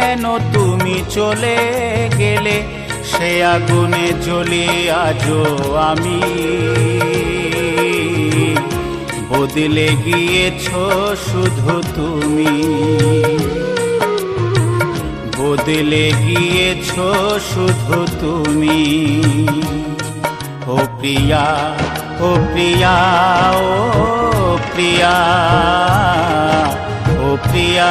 কেন তুমি চলে গেলে, সে আগুনে জ্বলি আজও আমি। বদলে গিয়েছ শুধু তুমি। বদলে গিয়েছ শুধু তুমি। ও প্রিয়া ও প্রিয়া ও প্রিয়া ও প্রিয়া।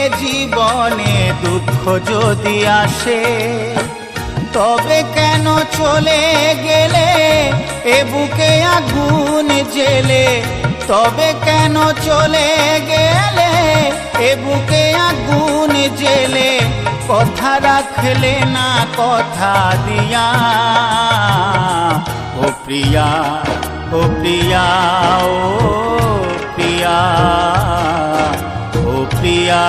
দুঃখ যদি আসে, তবে কেন চলে গেলে? এ বুকে আগুন জেলে, তবে কেন চলে গেলে? এ বুকে আগুন জেলে, কথা রাখলে না কথা দিয়া। ও প্রিয়া ও প্রিয়া ও প্রিয়া ও প্রিয়া।